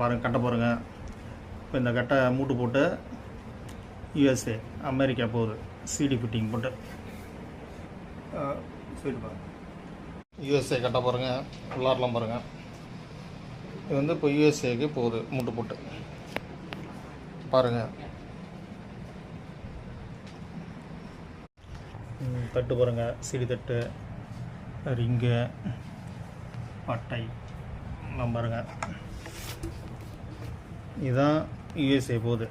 பாருங்கள் கட்ட கட்டை பாருங்க இப்போ இந்த கட்டை மூட்டு போட்டு யூஎஸ்ஏ அமெரிக்கா போகுது. சிடி ஃபிட்டிங் போட்டு. சரி பாருங்கள் யூஎஸ்ஏ கட்டை பாருங்கள் உள்ளாரெலாம் பாருங்கள் இது வந்து இப்போ யூஎஸ்ஏக்கு போகுது மூட்டு போட்டு. பாருங்கள் தட்டு பாருங்கள் சிடி தட்டு ரிங்கு பட்டை எல்லாம் பாருங்கள் இதுதான் யூஎஸ்ஏ போகுது.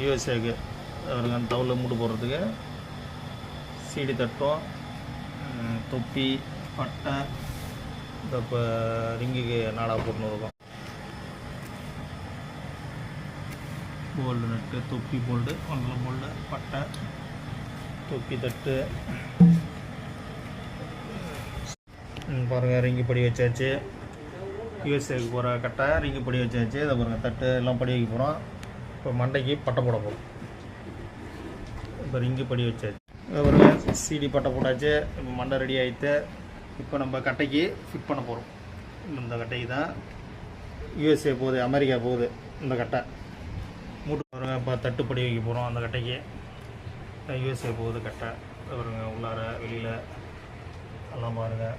யூஎஸ்ஏக்கு அவருங்க அந்த தவுல மூட்டு போடுறதுக்கு சீடி தட்டும் தொப்பி பட்டை இந்த இப்போ ரிங்குக்கு நாடா போட்டுன்னு இருக்கும். போல்டு நட்டு தொப்பி போல்டு ஒன்றில் போல்டு பட்டை தொப்பி தட்டு. பாருங்கள் பாருங்க ரிங்கு படி வச்சாச்சு. யூஎஸ்ஏக்கு போகிற கட்டை ரிங்கு படி வச்சாச்சு அதை பாருங்கள் தட்டு எல்லாம் படி வைக்க போகிறோம் இப்போ மண்டைக்கு பட்டை போட போகிறோம் இப்போ ரிங்கு படி வச்சாச்சு. இதை சிடி பட்டை போட்டாச்சு இப்போ மண்டை ரெடி ஆகிட்டு இப்போ நம்ம கட்டைக்கு ஃபிட் பண்ண போகிறோம் இந்த கட்டைக்கு தான் யூஎஸ்ஏ போகுது அமெரிக்கா போகுது இந்த கட்டை. மூட்டு பாருங்க இப்போ தட்டு படி வைக்க போகிறோம் அந்த கட்டைக்கு. யூஎஸ்ஏ போகுது கட்டை. பாருங்கள் பாருங்க உள்ளார வெளியில் எல்லாம் பாருங்கள்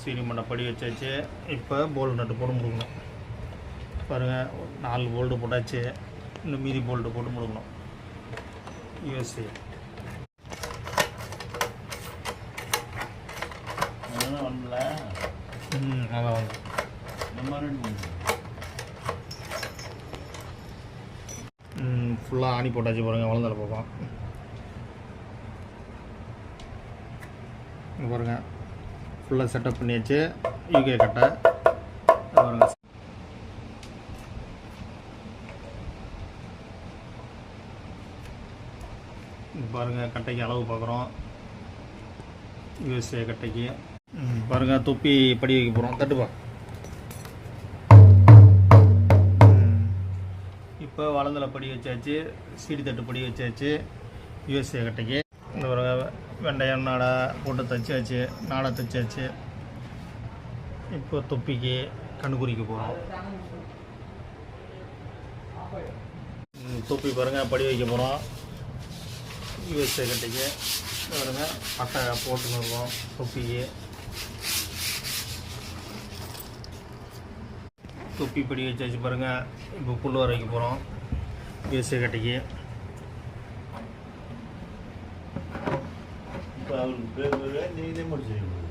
சீனி மண்ணை படி வச்சாச்சு. இப்போ போல்டு நட்டு போட்டு முடுக்கணும். பாருங்கள் நாலு போல்டு போட்டாச்சு. இன்னும் மீதி போல்டு போட்டு முடுக்கணும். அதெல்லாம் வரல ம் அதான் வந்து ஃபுல்லாக ஆணி போட்டாச்சு பாருங்கள் வளர்ந்தால பக்கம். இங்க பாருங்க. ஃபுல்லாக செட்டப் பண்ணியாச்சு. யூகே கட்டை. இங்க பாருங்க பாருங்க கட்டைக்கு அளவு பார்க்குறோம் யூஎஸ்ஏ கட்டைக்கு. பாருங்கள் பாருங்க தொப்பி படி வைக்க போகிறோம் தட்டுப்பா இப்போ வளர்ந்தல படி வச்சாச்சு. சீடி தட்டு படி வச்சாச்சு. யூஎஸ்ஏ கட்டைக்கு. இந்த பிறகு வெண்டையம் நாடை போட்டு தைச்சாச்சு நாடா தைச்சாச்சு. இப்போ தொப்பிக்கு கண்ணுக்குறிக்க போகிறோம் தொப்பி பாருங்கள் படி வைக்க போகிறோம் யூஎஸ்ஏ கட்டிக்கு. பாருங்க பட்டை போட்டுன்னு இருக்கோம் தொப்பிக்கு. தொப்பி படி வச்சாச்சு பாருங்கள் இப்போ புல் வர வைக்க போகிறோம் யூஎஸ்ஏ கட்டைக்கு. இப்போ அவருக்கு பேர் பேர் நீ இதே முடிச்சிருக்கீங்க